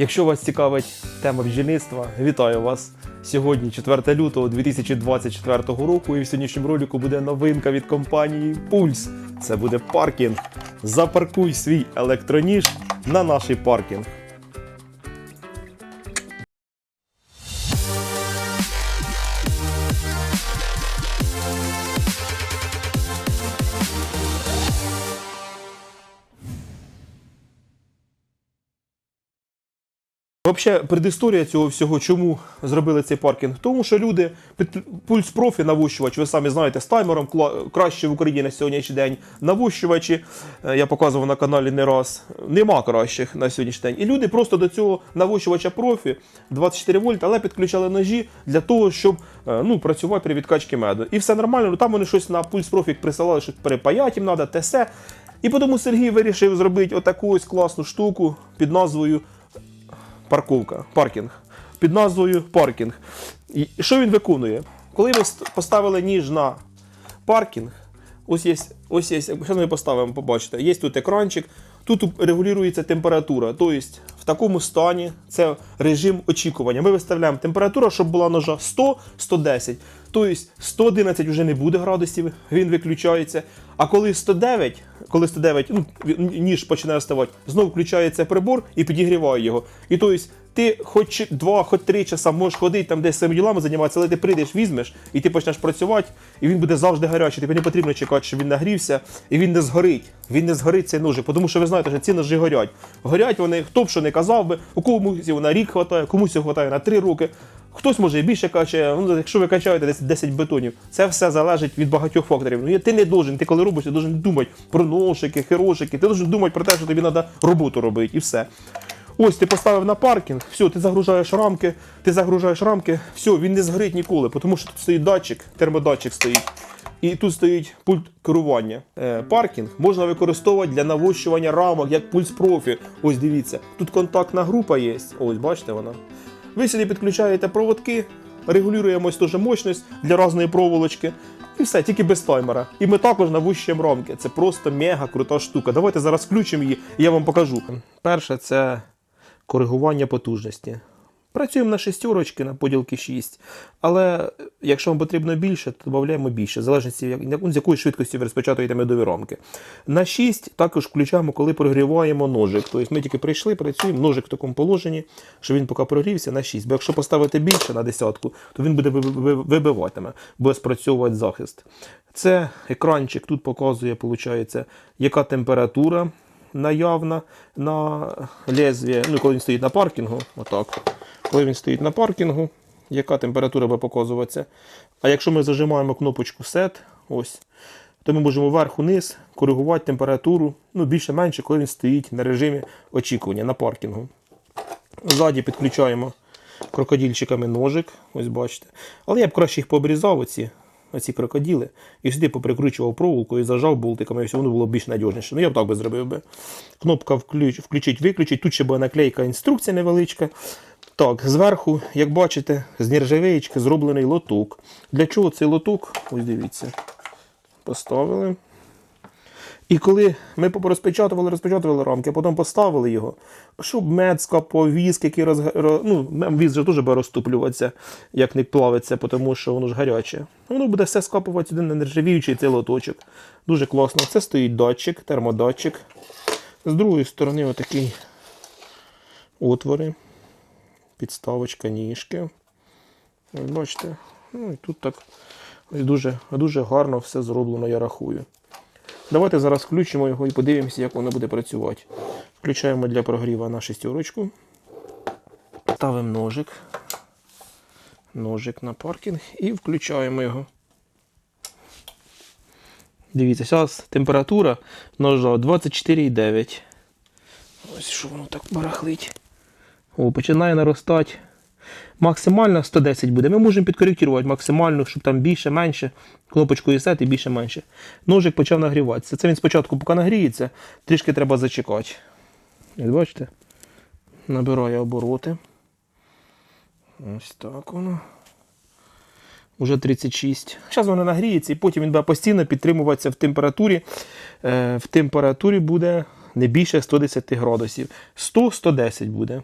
Якщо вас цікавить тема бджільництва, вітаю вас. Сьогодні 4 лютого 2024 року, і в сьогоднішньому ролику буде новинка від компанії Пульс. Це буде паркінг. Запаркуй свій електроніж на наш паркінг. Взагалі, предісторія цього всього, чому зробили цей паркінг? Тому що люди під пульс профі навощувач, ви самі знаєте, з таймером краще в Україні на сьогоднішній день. Навощувачі, е, я показував на каналі не раз, нема кращих на сьогоднішній день. І люди просто до цього навощувача профі 24 вольт, але підключали ножі для того, щоб е, ну, працювати при відкачці меду. І все нормально. Ну там вони щось на пульс профі присилали, що перепаяти їм треба, те все. І тому Сергій вирішив зробити отаку ось класну штуку під назвою парковка, паркінг під назвою паркінг. І що він виконує? Коли ви поставили ніж на паркінг, ось є, ось є, зараз ми поставимо, побачите, є тут екранчик, тут регулюється температура. Тобто в такому стані це режим очікування. Ми виставляємо температуру, щоб була ножа 100-110. Тобто 111 вже не буде градусів, він виключається. А коли 109, коли 109, ну, ніж починає ставати, знову включається прибор і підігріває його. І тобто ти хоч два, хоч три часа можеш ходити там десь своїми ділами займатися, але ти прийдеш, візьмеш, і ти почнеш працювати, і він буде завжди гарячий. Тобі не потрібно чекати, щоб він нагрівся, і він не згорить. Він не згорить цей ножик, тому що ви знаєте, що ці ножі горять. Горять вони, хто б що не казав би, у комусь на рік хватає, комусь хватає на три роки. Хтось може і більше качає, ну, якщо ви качаєте десь 10 бетонів, це все залежить від багатьох факторів. Ну, ти не должен, ти коли робиш, ти должен думати про ношики, херошики, ти должен думати про те, що тобі треба роботу робити, і все. Ось ти поставив на паркінг, все, ти загружаєш рамки, ти загружаєш рамки, все, він не згорить ніколи, тому що тут стоїть датчик, термодатчик стоїть. І тут стоїть пульт керування. Е, паркінг можна використовувати для навощування рамок, як пульс профі. Ось дивіться, тут контактна група є. Ось, бачите вона. Ви сюди підключаєте проводки, регулюємо ось теж мощність для різної проволочки. І все, тільки без таймера. І ми також навущуємо рамки. Це просто мега крута штука. Давайте зараз включимо її, і я вам покажу. Перше, це коригування потужності. Працюємо на шестерочки, на поділки 6. Але якщо вам потрібно більше, то додаємо більше, в залежності, з якої швидкості ви розпечатуєте медові рамки. На 6 також включаємо, коли прогріваємо ножик. Тобто ми тільки прийшли, працюємо, ножик в такому положенні, що він поки прогрівся на 6. Бо якщо поставити більше на десятку, то він буде ви- ви- вибиватиме, буде спрацьовувати захист. Це екранчик тут показує, виходить, яка температура наявна на лезві, ну коли він стоїть на паркінгу, отак. Коли він стоїть на паркінгу, яка температура буде показуватися. А якщо ми зажимаємо кнопочку Set, ось, то ми можемо вверх-униз коригувати температуру, ну більше-менше, коли він стоїть на режимі очікування на паркінгу. Ззаді підключаємо крокодильчиками ножик, ось бачите. Але я б краще їх пообрізав, оці, оці крокодили, і сюди поприкручував проволоку і зажав болтиками, і все воно було б більш надіжніше. Ну я б так би зробив би. Кнопка включить, виключить. Тут ще була наклейка інструкція невеличка. Так, зверху, як бачите, з нержавеєчки зроблений лоток. Для чого цей лоток? Ось дивіться. Поставили. І коли ми розпечатували, розпечатували рамки, а потім поставили його, щоб мед скапав, віск, який роз... ро- ну, м- віск же теж буде розтоплюватися, як не плавиться, тому що воно ж гаряче. Воно буде все скапувати сюди на нержавіючий цей лоточок. Дуже класно. Це стоїть датчик, термодатчик. З другої сторони отакий отвори, підставочка, ніжки. Ось бачите, ну і тут так дуже, дуже гарно все зроблено, я рахую. Давайте зараз включимо його і подивимося, як воно буде працювати. Включаємо для прогріва на шестерочку. Ставимо ножик. Ножик на паркінг і включаємо його. Дивіться, зараз температура ножа 24,9. Ось що воно так барахлить. О, починає наростати. Максимально 110 буде. Ми можемо підкоректувати максимально, щоб там більше, менше. Кнопочкою set і більше менше. Ножик почав нагріватися. Це він спочатку, поки нагріється, трішки треба зачекати. Ось бачите? Набирає обороти. Ось так воно. Уже 36. Зараз воно нагріється, і потім він буде постійно підтримуватися в температурі. Е, в температурі буде не більше 110 градусів. 100-110 буде.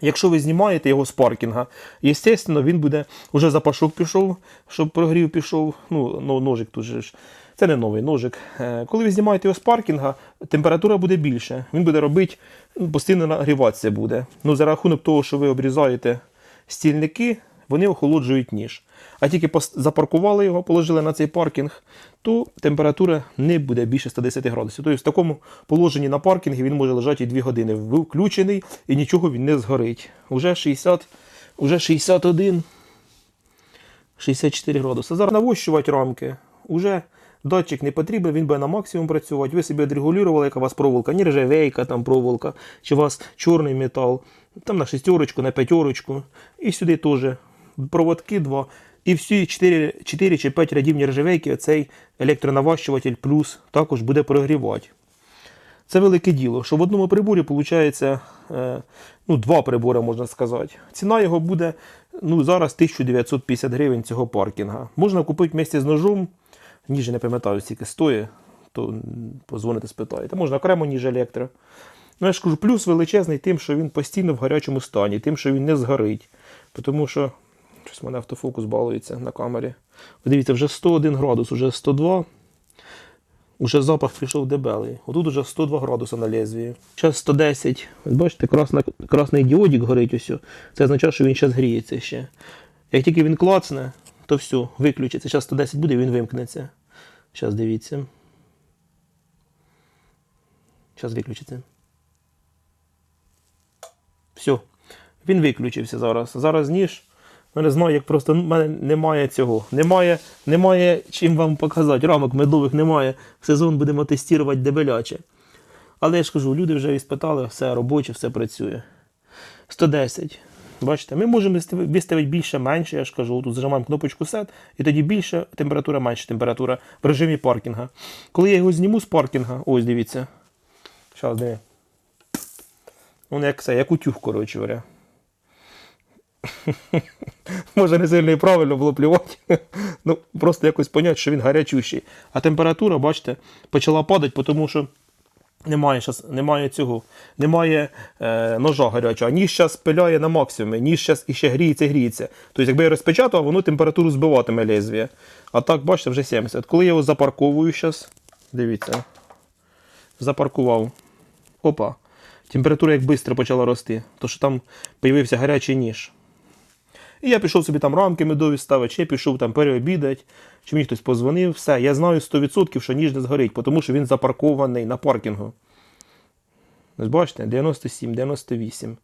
Якщо ви знімаєте його з паркінга, звісно, він буде вже запашок пішов, щоб прогрів пішов. Ну, но- ножик тут же ж. Це не новий ножик. Е, Коли ви знімаєте його з паркінга, температура буде більше. Він буде робити, ну, постійно нагріватися буде. Ну, за рахунок того, що ви обрізаєте стільники, вони охолоджують ніж. А тільки запаркували його, положили на цей паркінг, то температура не буде більше 110 градусів. Тобто в такому положенні на паркінгі він може лежати і 2 години. Ви включений і нічого він не згорить. Уже 60, уже 61, 64 градуси. Зараз навощувати рамки. Уже датчик не потрібен, він буде на максимум працювати. Ви собі відрегулювали, яка у вас проволока, не ржавейка, там проволока, чи у вас чорний метал, там на шестерочку, на п'ятерочку. І сюди теж проводки два. І всі 4, 4 чи 5 рядів нержавейки цей електронаващуватель плюс також буде прогрівати. Це велике діло, що в одному приборі виходить е, ну, два прибори, можна сказати. Ціна його буде ну, зараз 1950 гривень цього паркінга. Можна купити вместе з ножом, ніж не пам'ятаю, скільки стоїть, то позвоните, спитаєте. Можна окремо ніж електро. Ну, я ж кажу, плюс величезний тим, що він постійно в гарячому стані, тим, що він не згорить. Тому що щось мене автофокус балується на камері. Ви Дивіться, вже 101 градус, вже 102. Уже запах пішов дебелий. Отут уже 102 градуса на лезвії. Зараз 110. От бачите, красна, красний діодик горить ось. Це означає, що він зараз гріється ще. Як тільки він клацне, то все, виключиться. Зараз 110 буде, він вимкнеться. Зараз дивіться. Зараз виключиться. Все. Він виключився зараз. Зараз ніж. Я не знаю, як просто в мене немає цього. Немає, немає чим вам показати. Рамок медових немає. В сезон будемо тестувати дебеляче. Але я ж кажу, люди вже і спитали, все робоче, все працює. 110. Бачите, ми можемо виставити більше, менше, я ж кажу, тут зажимаємо кнопочку set, і тоді більше температура, менше температура в режимі паркінга. Коли я його зніму з паркінга, ось дивіться. Зараз диви. Воно як це, як утюг, коротше говоря. Може, не сильно і правильно було плювати. ну, просто якось поняти, що він гарячущий. А температура, бачите, почала падати, тому що немає, щас, немає цього, немає е, ножа гарячого. Ніж зараз пиляє на максимумі, ніж зараз іще гріється, гріється. Тобто, якби я розпечатав, воно температуру збиватиме лезвія. А так, бачите, вже 70. Коли я його запарковую зараз, дивіться, запаркував. Опа. Температура як швидко почала рости, то що там з'явився гарячий ніж. І я пішов собі там рамки медові ставити, чи пішов там переобідати, чи мені хтось позвонив. Все, я знаю 100%, що ніж не згорить, тому що він запаркований на паркінгу. Ось бачите, 97, 98.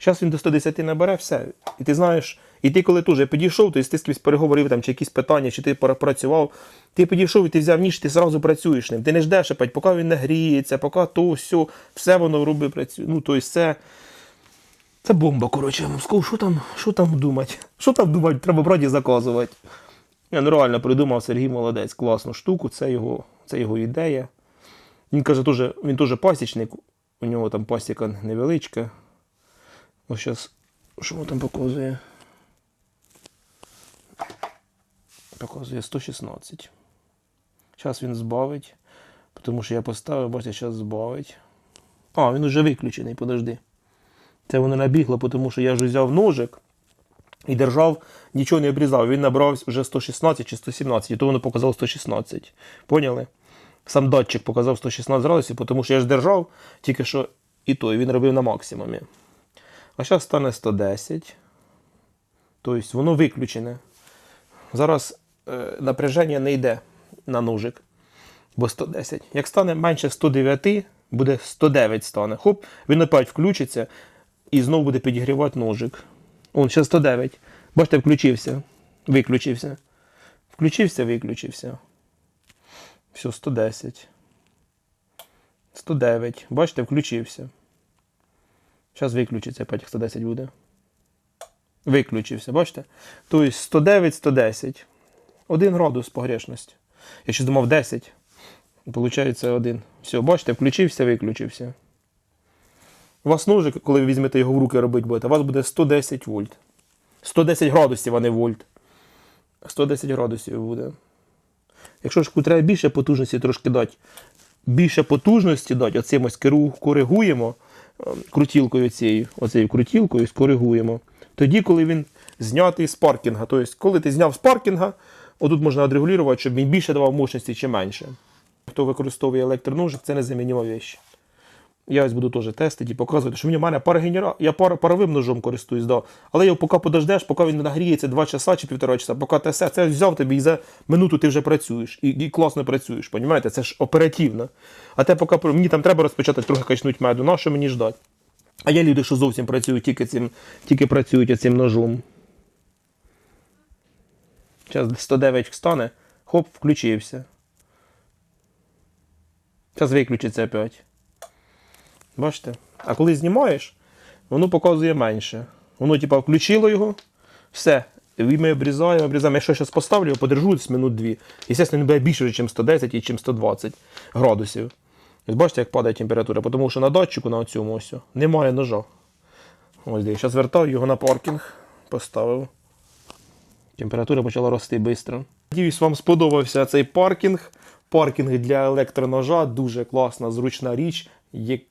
Зараз він до 110 набере, все. І ти знаєш, і ти коли теж підійшов, то ти кимось переговорив там, чи якісь питання, чи ти працював, ти підійшов і ти взяв ніж, ти зразу працюєш ним. Ти не ждеш, опять, поки він не гріється, поки то, все, все воно робить, працює. Ну, тобто це. Це бомба, коротше, я що там, що там думати? Що там думати, треба браді заказувати. Я ну, придумав Сергій молодець, класну штуку, це його, це його ідея. Він каже, теж, він теж пасічник, у нього там пасіка невеличка. Ось зараз, що воно там показує? Показує 116. Зараз він збавить, тому що я поставив, бачите, зараз збавить. А, він уже виключений, подожди. Це воно набігло, тому що я ж взяв ножик і держав, нічого не обрізав. Він набрав вже 116 чи 117, і то воно показало 116. Поняли? Сам датчик показав 116 градусів, тому що я ж держав тільки що і то, і він робив на максимумі. А зараз стане 110. Тобто воно виключене. Зараз е, напряження не йде на ножик, бо 110. Як стане менше 109, буде 109 стане. Хоп, він опять включиться і знову буде підігрівати ножик. Он, зараз 109. Бачите, включився. Виключився. Включився, виключився. Все, 110. 109. Бачите, включився. Зараз виключиться, опять 110 буде. Виключився, бачите? Тобто 109, 110. 1 градус погрешності. Я ще думав 10. Получається 1. Все, бачите, включився, виключився. Вас ножик, коли ви візьмете його в руки робити будете, у вас буде 110 вольт. 110 градусів, а не вольт. 110 градусів буде. Якщо ж треба більше потужності трошки дати, більше потужності дати, оцим ось коригуємо, е, крутілкою цією, оцією крутілкою, скоригуємо. Тоді, коли він знятий з паркінга. Тобто, коли ти зняв з паркінга, отут можна відрегулювати, щоб він більше давав мощності чи менше. Хто використовує електроножик, це незамініма вещь. Я ось буду теж тестити і показувати, що в мене парогенера... я пар... паровим ножом користуюсь, да. але його поки подождеш, поки він нагріється 2 часа чи півтора часа, поки ти все це взяв тобі і за минуту ти вже працюєш. І, і класно працюєш, понімаєте? Це ж оперативно. А те, поки мені там треба розпочати трохи качнуть меду, на що мені ждать? А є люди, що зовсім працюють тільки цим, тільки працюють цим ножом. Зараз 109 стане, хоп, включився. Зараз виключиться опять. Бачите? А коли знімаєш, воно показує менше. Воно, типа, включило його, все. І ми обрізаємо, обрізаємо. Якщо я зараз поставлю, подержу минут дві. Звісно, він буде більше, ніж 110 і чим 120 градусів. Ось бачите, як падає температура, тому що на датчику на цьому ось немає ножа. Ось дивіться, зараз вертаю його на паркінг, поставив. Температура почала рости швидко. Надіюсь, вам сподобався цей паркінг. Паркінг для електроножа дуже класна, зручна річ,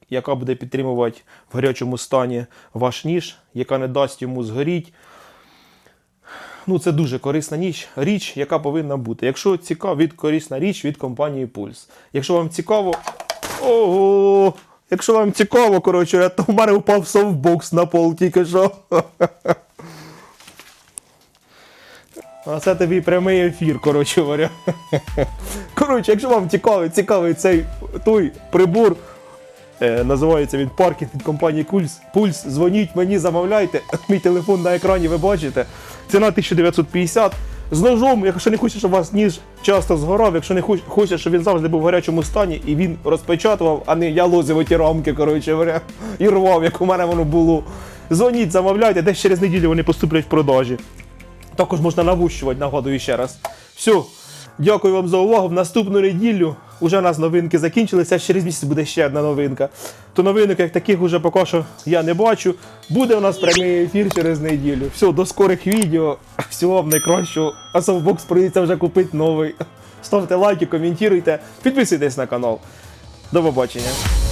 яка буде підтримувати в гарячому стані ваш ніж, яка не дасть йому згоріти. Ну, це дуже корисна ніч, річ, яка повинна бути. Якщо цікава від корисна річ від компанії Пульс. Якщо вам цікаво. Ого! Якщо вам цікаво, коротше, то в мене впав софтбокс на пол тільки що. А це тобі прямий ефір, коротше говоря. Коротше, якщо вам цікавий, цікавий цей той прибор, називається він паркінг від компанії Пульс. Пульс, дзвоніть мені, замовляйте. Мій телефон на екрані ви бачите. Ціна 1950. З ножом, якщо не хочеш, щоб вас ніж часто згорав, якщо не хочеш, щоб він завжди був в гарячому стані і він розпечатував, а не я лозив оті рамки, коротше і рвав, як у мене воно було. Дзвоніть, замовляйте, десь через неділю вони поступлять в продажі. Також можна навущувати, нагадую ще раз. Все, дякую вам за увагу. В наступну неділю вже у нас новинки закінчилися, через місяць буде ще одна новинка. То новинок, як таких, уже поки що я не бачу. Буде у нас прямий ефір через неділю. Все, до скорих відео. Всього вам найкращого. А софтбокс прийдеться вже купити новий. Ставте лайки, коментуйте, підписуйтесь на канал. До побачення.